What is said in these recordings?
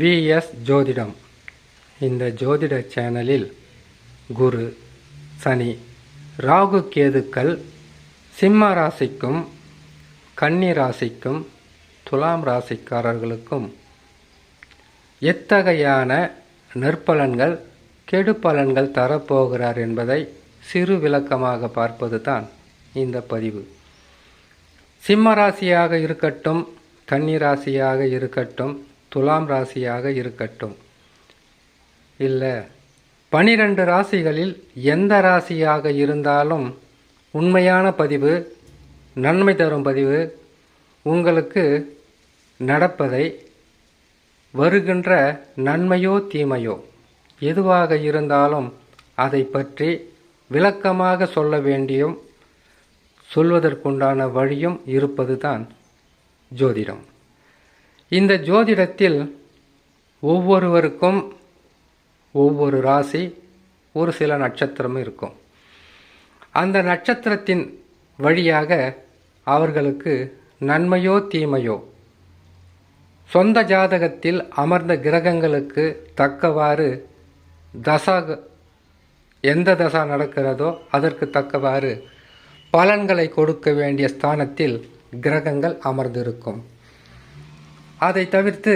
Vs ஜோதிடம். இந்த ஜோதிட சேனலில் குரு சனி ராகு கேதுக்கள் சிம்ம ராசிக்கும் கன்னி ராசிக்கும் துலாம் ராசிக்காரர்களுக்கும் எத்தகையான நற்பலன்கள் கெடுபலன்கள் தரப்போகிறார் என்பதை சிறு விளக்கமாக பார்ப்பது தான் இந்த பதிவு. சிம்ம ராசியாக இருக்கட்டும் கன்னி ராசியாக இருக்கட்டும் துலாம் ராசியாக இருக்கட்டும். இல்லை பனிரெண்டு ராசிகளில் எந்த ராசியாக இருந்தாலும் உண்மையான பதிவு நன்மை தரும் பதிவு உங்களுக்கு நடப்பதை வருகின்ற நன்மையோ தீமையோ எதுவாக இருந்தாலும் அதை பற்றி விளக்கமாக சொல்ல வேண்டியும் சொல்வதற்குண்டான வழியும் இருப்பது தான் ஜோதிடம். இந்த ஜோதிடத்தில் ஒவ்வொருவருக்கும் ஒவ்வொரு ராசி ஒரு சில நட்சத்திரமும் இருக்கும். அந்த நட்சத்திரத்தின் வழியாக அவர்களுக்கு நன்மையோ தீமையோ சொந்த ஜாதகத்தில் அமர்ந்த கிரகங்களுக்கு தக்கவாறு தசா எந்த தசா நடக்கிறதோ அதற்கு தக்கவாறு பலன்களை கொடுக்க வேண்டிய ஸ்தானத்தில் கிரகங்கள் அமர்ந்திருக்கும். அதை தவிர்த்து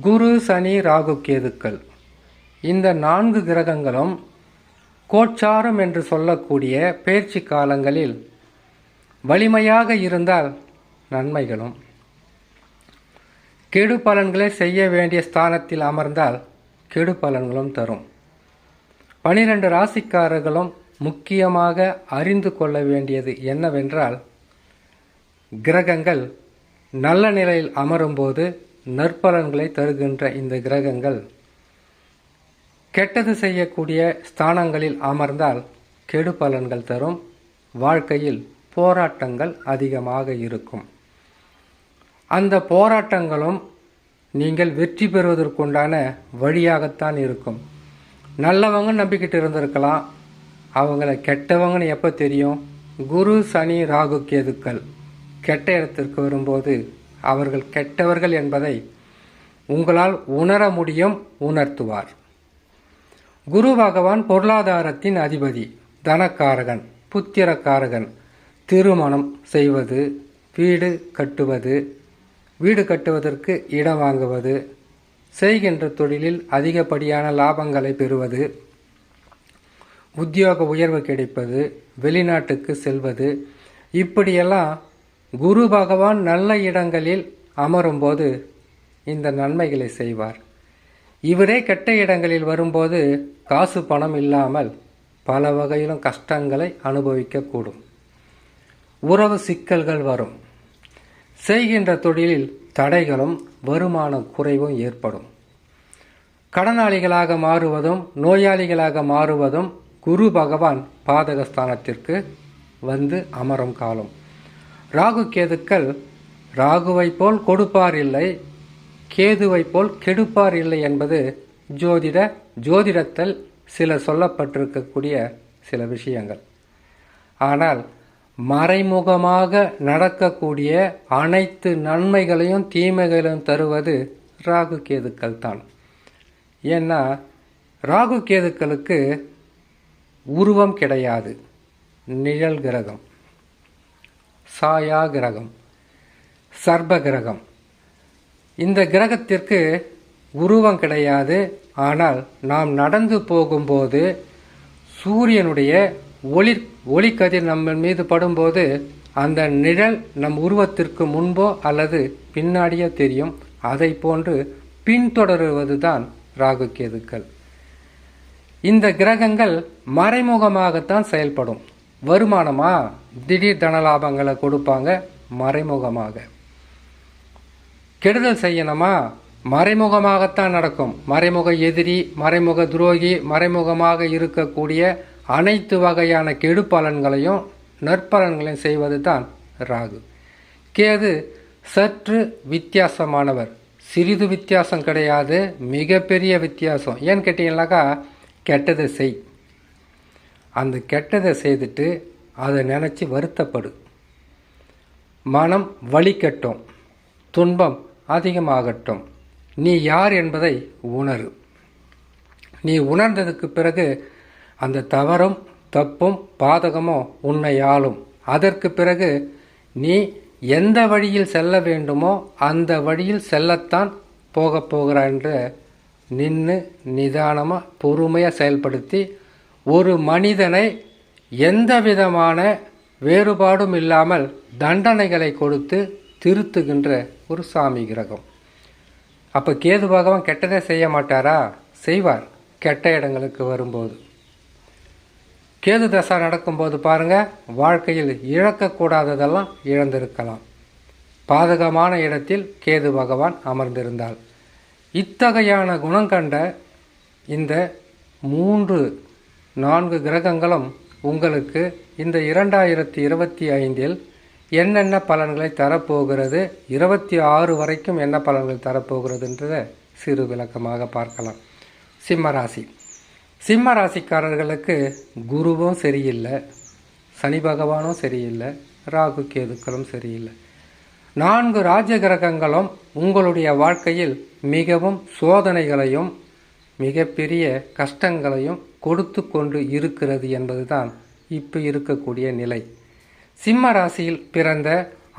குரு சனி ராகு கேதுக்கள். இந்த நான்கு கிரகங்களும் கோச்சாரம் என்று சொல்லக்கூடிய பயிற்சி காலங்களில் வலிமையாக இருந்தால் நன்மைகளும். கெடு பலன்களை செய்ய வேண்டிய ஸ்தானத்தில் அமர்ந்தால் கெடு பலன்களும் தரும். பனிரெண்டு ராசிக்காரர்களும் முக்கியமாக அறிந்து கொள்ள வேண்டியது என்னவென்றால் கிரகங்கள் நல்ல நிலையில் அமரும்போது நற்பலன்களை தருகின்ற இந்த கிரகங்கள் கெட்டது செய்யக்கூடிய ஸ்தானங்களில் அமர்ந்தால் கெடு பலன்கள் தரும். வாழ்க்கையில் போராட்டங்கள் அதிகமாக இருக்கும். அந்த போராட்டங்களும் நீங்கள் வெற்றி பெறுவதற்குண்டான வழியாகத்தான் இருக்கும். நல்லவங்க நம்பிக்கிட்டு இருந்திருக்கலாம். அவங்கள கெட்டவங்கன்னு எப்போ தெரியும்? குரு சனி ராகு கேதுக்கள். கெட்ட இடத்திற்கு வரும்போது அவர்கள் கெட்டவர்கள் என்பதை உங்களால் உணர முடியும் உணர்த்துவார். குரு பகவான் பொருளாதாரத்தின் அதிபதி தனக்காரகன் புத்திரக்காரகன். திருமணம் செய்வது வீடு கட்டுவது வீடு கட்டுவதற்கு இடம் வாங்குவது செய்கின்ற தொழிலில் அதிகப்படியான லாபங்களை பெறுவது உத்தியோக உயர்வு கிடைப்பது வெளிநாட்டுக்கு செல்வது இப்படியெல்லாம் குரு பகவான் நல்ல இடங்களில் அமரும்போது இந்த நன்மைகளை செய்வார். இவரே கெட்ட இடங்களில் வரும்போது காசு பணம் இல்லாமல் பல வகையிலும் கஷ்டங்களை அனுபவிக்கக்கூடும். உறவு சிக்கல்கள் வரும். செய்கின்ற தொழிலில் தடைகளும் வருமான குறைவும் ஏற்படும். கடனாளிகளாக மாறுவதும் நோயாளிகளாக மாறுவதும் குரு பகவான் பாதகஸ்தானத்திற்கு வந்து அமரும் காலம். ராகு கேதுக்கள் ராகுவை போல் கொடுப்பார் இல்லை கேதுவை போல் கெடுப்பார் இல்லை என்பது ஜோதிட ஜோதிடத்தில் சில சொல்லப்பட்டிருக்கக்கூடிய சில விஷயங்கள். ஆனால் மறைமுகமாக நடக்கக்கூடிய அனைத்து நன்மைகளையும் தீமைகளையும் தருவது ராகு கேதுக்கள் தான். ஏன்னா ராகு கேதுக்களுக்கு உருவம் கிடையாது நிழல் கிரகம். சாயா கிரகம் சர்ப கிரகம் இந்த கிரகத்திற்கு உருவம் கிடையாது. ஆனால் நாம் நடந்து போகும்போது சூரியனுடைய ஒளி ஒளிக்கதிர் நம்ம மீது படும்போது அந்த நிழல் நம் உருவத்திற்கு முன்போ அல்லது பின்னாடியோ தெரியும். அதை போன்று பின்தொடருவது தான் ராகு கேதுக்கள். இந்த கிரகங்கள் மறைமுகமாகத்தான் செயல்படும். வருமானமா? திடீர் தனலாபங்களை கொடுப்பாங்க மறைமுகமாக. கெடுதல் செய்யணுமா? மறைமுகமாகத்தான் நடக்கும். மறைமுக எதிரி மறைமுக துரோகி மறைமுகமாக இருக்கக்கூடிய அனைத்து வகையான கெடு பலன்களையும் நற்பலன்களையும் செய்வது தான் ராகு. கேது சற்று வித்தியாசமானவர். சிறிது வித்தியாசம் கிடையாது மிகப்பெரிய வித்தியாசம். ஏன்னு கேட்டீங்கன்னாக்கா கெட்டது செய். அந்த கெட்டதை செய்துட்டு அதை நினச்சி வருத்தப்படு. மனம் வலிக்கட்டும். துன்பம் அதிகமாகட்டும். நீ யார் என்பதை உணரு. நீ உணர்ந்ததுக்கு பிறகு அந்த தவறும் தப்பும் பாதகமோ உன்னை ஆளும். அதற்கு பிறகு நீ எந்த வழியில் செல்ல வேண்டுமோ அந்த வழியில் செல்லத்தான் போகப் போகிறாய் என்று நின்று நிதானமாக பொறுமையாக செயல்படுத்தி ஒரு மனிதனை எந்த விதமான வேறுபாடும் இல்லாமல் தண்டனைகளை கொடுத்து திருத்துகின்ற ஒரு சாமி கிரகம். அப்போ கேது பகவான் கெட்டதே செய்ய மாட்டாரா? செய்வார். கெட்ட இடங்களுக்கு வரும்போது. கேது தசா நடக்கும்போது பாருங்க வாழ்க்கையில் இழக்கக்கூடாததெல்லாம் இழந்திருக்கலாம். பாதகமான இடத்தில் கேது பகவான் அமர்ந்திருந்தால். இத்தகையான குணம் கண்ட இந்த மூன்று நான்கு கிரகங்களும் உங்களுக்கு இந்த இரண்டாயிரத்தி இருபத்தி ஐந்தில் என்னென்ன பலன்களை தரப்போகிறது? இருபத்தி ஆறு வரைக்கும் என்ன பலன்கள் தரப்போகிறதுன்றதை சிறு விளக்கமாக பார்க்கலாம். சிம்ம ராசி. சிம்ம ராசிக்காரர்களுக்கு குருவும் சரியில்லை சனி பகவானும் சரியில்லை ராகு கேதுக்களும் சரியில்லை. நான்கு ராஜ கிரகங்களும் உங்களுடைய வாழ்க்கையில் மிகவும் சோதனைகளையும் மிகப்பெரிய கஷ்டங்களையும் கொடுத்து கொண்டு இருக்கிறது என்பதுதான் இப்போ இருக்கக்கூடிய நிலை. சிம்ம ராசியில் பிறந்த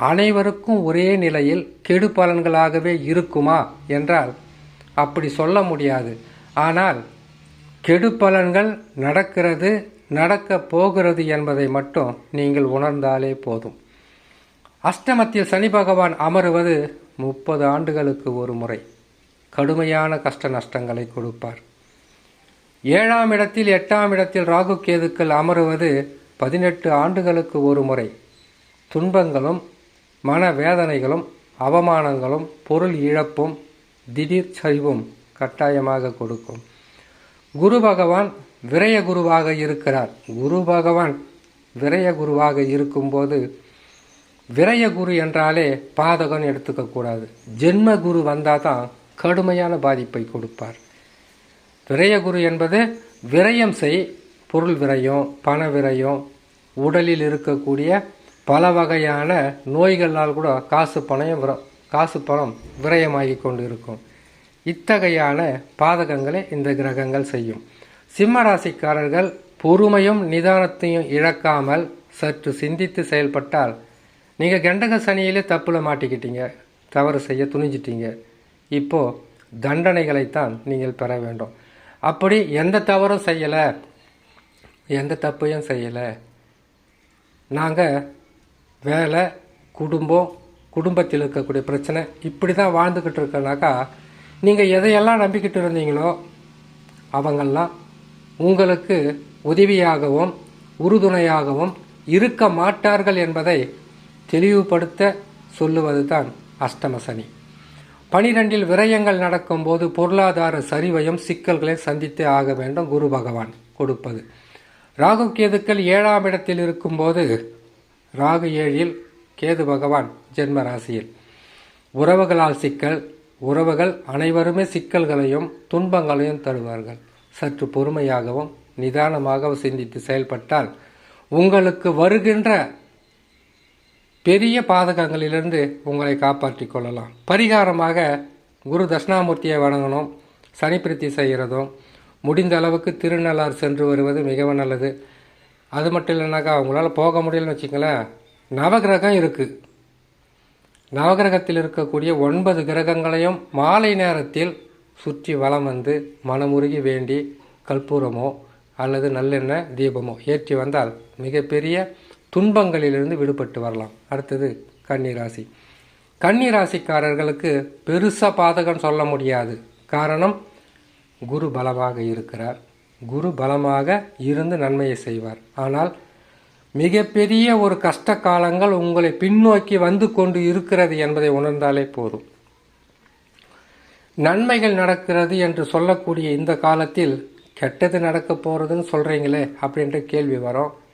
அனைவருக்கும் ஒரே நிலையில் கெடு பலன்களாகவே இருக்குமா என்றால் அப்படி சொல்ல முடியாது. ஆனால் கெடு பலன்கள் நடக்கிறது நடக்க போகிறது என்பதை மட்டும் நீங்கள் உணர்ந்தாலே போதும். அஷ்டமத்தில் சனி பகவான் அமருவது முப்பது ஆண்டுகளுக்கு ஒரு முறை. கடுமையான கஷ்ட நஷ்டங்களை கொடுப்பார். ஏழாம் இடத்தில் எட்டாம் இடத்தில் ராகு கேதுக்கள் அமருவது பதினெட்டு ஆண்டுகளுக்கு ஒரு முறை. துன்பங்களும் மன வேதனைகளும் அவமானங்களும் பொருள் இழப்பும் திடீர் சரிவும் கட்டாயமாக கொடுக்கும். குரு பகவான் விரய குருவாக இருக்கிறார். குரு பகவான் விரய குருவாக இருக்கும்போது விரய குரு என்றாலே பாதகம் எடுத்துக்கக்கூடாது. ஜென்ம குரு வந்தால் தான் கடுமையான பாதிப்பை கொடுப்பார். விரயகுரு என்பது விரயம் செய் பொருள் விரயம் பண விரயம் உடலில் இருக்கக்கூடிய பல வகையான நோய்களால் கூட காசு பணம் காசு பணம் விரயமாகி கொண்டு இருக்கும் இத்தகையான பாதகங்களை இந்த கிரகங்கள் செய்யும். சிம்ம ராசிக்காரர்கள் பொறுமையும் நிதானத்தையும் இழக்காமல் சற்று சிந்தித்து செயல்பட்டால் நீங்கள் கண்டக சனியிலே தப்பில் மாட்டிக்கிட்டீங்க தவறு செய்ய துணிஞ்சிட்டீங்க. இப்போது தண்டனைகளைத்தான் நீங்கள் பெற வேண்டும். அப்படி எந்த தவறும் செய்யலை. எந்த தப்பையும் செய்யலை. நாங்கள் வேலை குடும்பம் குடும்பத்தில் இருக்கக்கூடிய பிரச்சனை இப்படி தான் வாழ்ந்துக்கிட்டு இருக்கனாக்கா நீங்கள் எதையெல்லாம் நம்பிக்கிட்டு இருந்தீங்களோ அவங்கெல்லாம் உங்களுக்கு உதவியாகவும் உறுதுணையாகவும் இருக்க மாட்டார்கள் என்பதை தெளிவுபடுத்த சொல்லுவது தான் அஷ்டம சனி. பனிரெண்டில் விரயங்கள் நடக்கும்போது பொருளாதார சரிவையும் சிக்கல்களை சந்தித்தே ஆக வேண்டும் குரு பகவான் கொடுப்பது. ராகு கேதுக்கள் ஏழாம் இடத்தில் இருக்கும்போது ராகு ஏழில் கேது பகவான் ஜென்ம ராசியில் உறவுகளால் சிக்கல் உறவுகள் அனைவருமே சிக்கல்களையும் துன்பங்களையும் தருவார்கள். சற்று பொறுமையாகவும் நிதானமாகவும் சிந்தித்து செயல்பட்டால் உங்களுக்கு வருகின்ற பெரிய பாதகங்களிலிருந்து உங்களை காப்பாற்றி கொள்ளலாம். பரிகாரமாக குரு தட்சிணாமூர்த்தியை வணங்கணும் சனி செய்கிறதும் முடிந்த அளவுக்கு திருநள்ளார் சென்று வருவது மிகவும் நல்லது. அது மட்டும் இல்லைனாக்கா அவங்களால போக முடியலன்னு வச்சுங்களேன் நவகிரகம் இருக்குது நவகிரகத்தில் இருக்கக்கூடிய ஒன்பது கிரகங்களையும் மாலை நேரத்தில் சுற்றி வலம் வந்து மனமுருகி வேண்டி கற்பூரமோ அல்லது நல்லெண்ணெய் தீபமோ ஏற்றி வந்தால் மிகப்பெரிய துன்பங்களிலிருந்து விடுபட்டு வரலாம். அடுத்தது கன்னிராசி. கன்னிராசிக்காரர்களுக்கு பெருசாக பாதகம் சொல்ல முடியாது. காரணம் குரு பலமாக இருக்கிறார். குரு பலமாக இருந்து நன்மையை செய்வார். ஆனால் மிகப்பெரிய ஒரு கஷ்ட காலங்கள் உங்களை பின்னோக்கி வந்து கொண்டு இருக்கிறது என்பதை உணர்ந்தாலே போதும். நன்மைகள் நடக்கிறது என்று சொல்லக்கூடிய இந்த காலத்தில் கெட்டது நடக்க போகிறதுன்னு சொல்கிறீங்களே அப்படின்ற கேள்வி வரும்.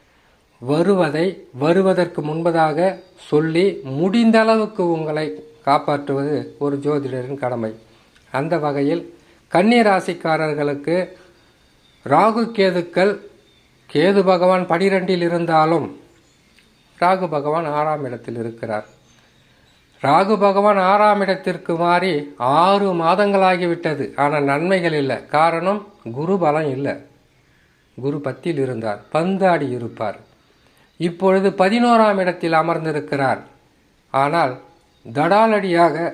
வருவதை வருவதற்கு முன்பதாக சொல்லி முடிந்த அளவுக்கு உங்களை காப்பாற்றுவது ஒரு ஜோதிடரின் கடமை. அந்த வகையில் கன்னி ராசிக்காரர்களுக்கு ராகு கேதுக்கள் கேது பகவான் பனிரெண்டில் இருந்தாலும் ராகு பகவான் ஆறாம் இடத்தில் இருக்கிறார். ராகு பகவான் ஆறாம் இடத்திற்கு மாறி ஆறு மாதங்களாகிவிட்டது ஆனால் நன்மைகள் இல்லை. காரணம் குரு பலம் இல்லை. குரு பத்தில் இருந்தார். பந்தாடி இருப்பார். இப்பொழுது பதினோராம் இடத்தில் அமர்ந்திருக்கிறார். ஆனால் தடாலடியாக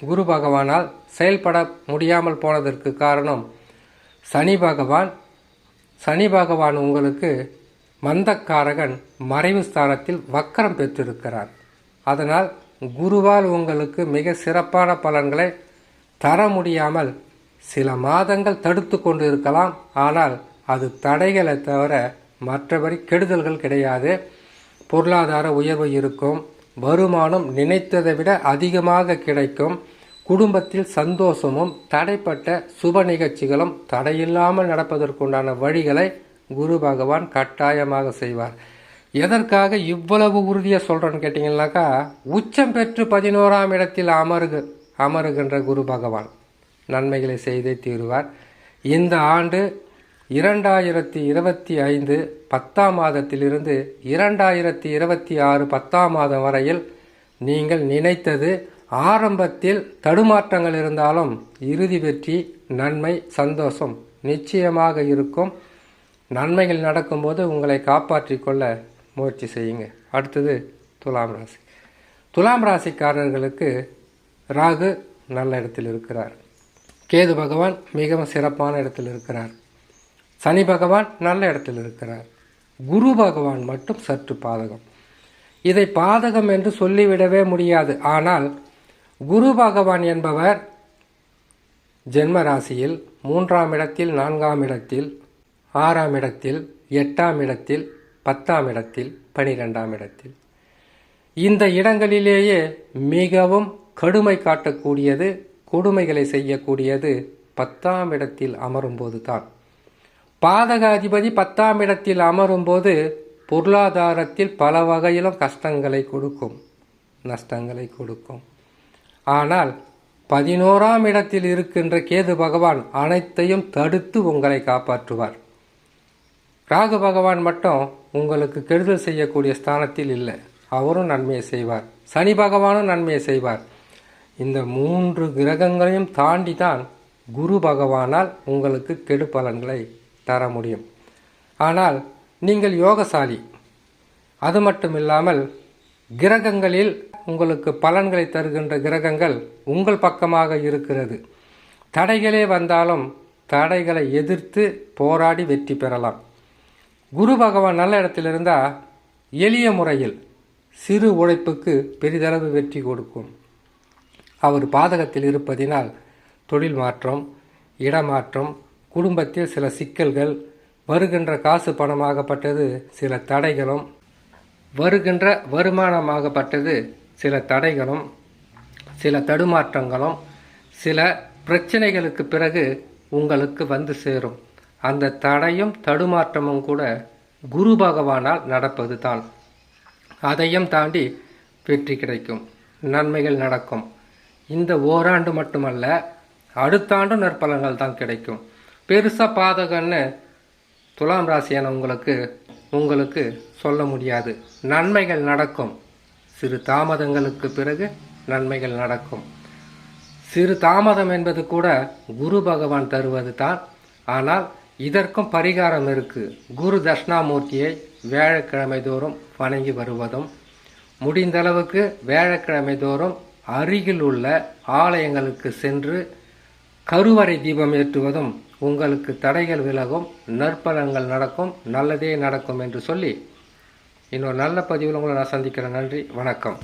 குரு பகவானால் செயல்பட முடியாமல் போனதற்கு காரணம் சனி பகவான். சனி பகவான் உங்களுக்கு மந்தக்காரகன் மறைவு ஸ்தானத்தில் வக்கரம் பெற்றிருக்கிறார். அதனால் குருவால் உங்களுக்கு மிக சிறப்பான பலன்களை தர முடியாமல் சில மாதங்கள் தடுத்து கொண்டு இருக்கலாம் ஆனால் அது தடைகளை தவிர மற்றபடி கெடுதல்கள் கிடையாது. பொருளாதார உயர்வு இருக்கும். வருமானம் நினைத்ததை விட அதிகமாக கிடைக்கும். குடும்பத்தில் சந்தோஷமும் தடைப்பட்ட சுப நிகழ்ச்சிகளும் தடையில்லாமல் நடப்பதற்குண்டான வழிகளை குரு பகவான் கட்டாயமாக செய்வார். எதற்காக இவ்வளவு உறுதியாக சொல்கிறேன்னு கேட்டிங்கன்னாக்கா உச்சம் பெற்று பதினோராம் இடத்தில் அமருகு அமருகின்ற குரு பகவான் நன்மைகளை செய்தே தீருவார். இந்த ஆண்டு இரண்டாயிரத்தி இருபத்தி ஐந்து பத்தாம் மாதத்திலிருந்து இரண்டாயிரத்தி இருபத்தி ஆறு பத்தாம் மாதம் வரையில் நீங்கள் நினைத்தது ஆரம்பத்தில் தடுமாற்றங்கள் இருந்தாலும் இறுதி வெற்றி நன்மை சந்தோஷம் நிச்சயமாக இருக்கும். நன்மைகள் நடக்கும்போது உங்களை காப்பாற்றிக் கொள்ள முயற்சி செய்யுங்க. அடுத்தது துலாம் ராசி. துலாம் ராசிக்காரர்களுக்கு ராகு நல்ல இடத்தில் இருக்கிறார். கேது பகவான் மிகவும் சிறப்பான இடத்தில் இருக்கிறார். சனி பகவான் நல்ல இடத்தில் இருக்கிறார். குரு பகவான் மட்டும் சற்று பாதகம். இதை பாதகம் என்று சொல்லிவிடவே முடியாது. ஆனால் குரு பகவான் என்பவர் ஜென்ம ராசியில் மூன்றாம் இடத்தில் நான்காம் இடத்தில் ஆறாம் இடத்தில் எட்டாம் இடத்தில் பத்தாம் இடத்தில் பனிரெண்டாம் இடத்தில். இந்த இடங்களிலேயே மிகவும் கடுமை காட்டக்கூடியது கொடுமைகளை செய்யக்கூடியது பத்தாம் இடத்தில் அமரும்போது தான் பாதக அதிபதி பத்தாம் இடத்தில் அமரும்போது பொருளாதாரத்தில் பல வகையிலும் கஷ்டங்களை கொடுக்கும் நஷ்டங்களை கொடுக்கும். ஆனால் பதினோராம் இடத்தில் இருக்கின்ற கேது பகவான் அனைத்தையும் தடுத்து உங்களை காப்பாற்றுவார். ராகு பகவான் மட்டும் உங்களுக்கு கெடுதல் செய்யக்கூடிய ஸ்தானத்தில் இல்லை. அவரும் நன்மையை செய்வார். சனி பகவானும் நன்மையை செய்வார். இந்த மூன்று கிரகங்களையும் தாண்டி தான் குரு பகவானால் உங்களுக்கு கெடு பலன்களை தர முடியும். ஆனால் நீங்கள் யோகசாலி. அது மட்டும் இல்லாமல் கிரகங்களில் உங்களுக்கு பலன்களை தருகின்ற கிரகங்கள் உங்கள் பக்கமாக இருக்கிறது. தடைகளே வந்தாலும் தடைகளை எதிர்த்து போராடி வெற்றி பெறலாம். குரு பகவான் நல்ல இடத்தில் இருந்தால் எளிய முறையில் சிறு உழைப்புக்கு பெரிதளவு வெற்றி கொடுக்கும். அவர் பாதகத்தில் இருப்பதினால் தொழில் மாற்றம் இடமாற்றம் குடும்பத்தில் சில சிக்கல்கள் வருகின்ற காசு பணமாகப்பட்டது சில தடைகளும் வருகின்ற வருமானமாகப்பட்டது சில தடைகளும் சில தடுமாற்றங்களும் சில பிரச்சனைகளுக்கு பிறகு உங்களுக்கு வந்து சேரும். அந்த தடையும் தடுமாற்றமும் கூட குரு பகவானால் நடப்பது தான் அதையும் தாண்டி வெற்றி கிடைக்கும். நன்மைகள் நடக்கும். இந்த ஓராண்டு மட்டுமல்ல அடுத்த ஆண்டும் நற்பலன்கள் தான் கிடைக்கும். பெருசாக பாதகன்னு துலாம் ராசியான உங்களுக்கு உங்களுக்கு சொல்ல முடியாது. நன்மைகள் நடக்கும். சிறு தாமதங்களுக்கு பிறகு நன்மைகள் நடக்கும். சிறு தாமதம் என்பது கூட குரு பகவான் தருவது தான். ஆனால் இதற்கும் பரிகாரம் இருக்குது குரு தட்சிணாமூர்த்தியை வியாழக்கிழமை தோறும் வணங்கி வருவதும் முடிந்தளவுக்கு வியாழக்கிழமை தோறும் அருகில் உள்ள ஆலயங்களுக்கு சென்று கருவறை தீபம் ஏற்றுவதும் உங்களுக்கு தடைகள் விலகும் நற்பலன்கள் நடக்கும் நல்லதே நடக்கும் என்று சொல்லி இன்னொரு நல்ல பதிவில் உங்களை நான் சந்திக்கிறேன். நன்றி வணக்கம்.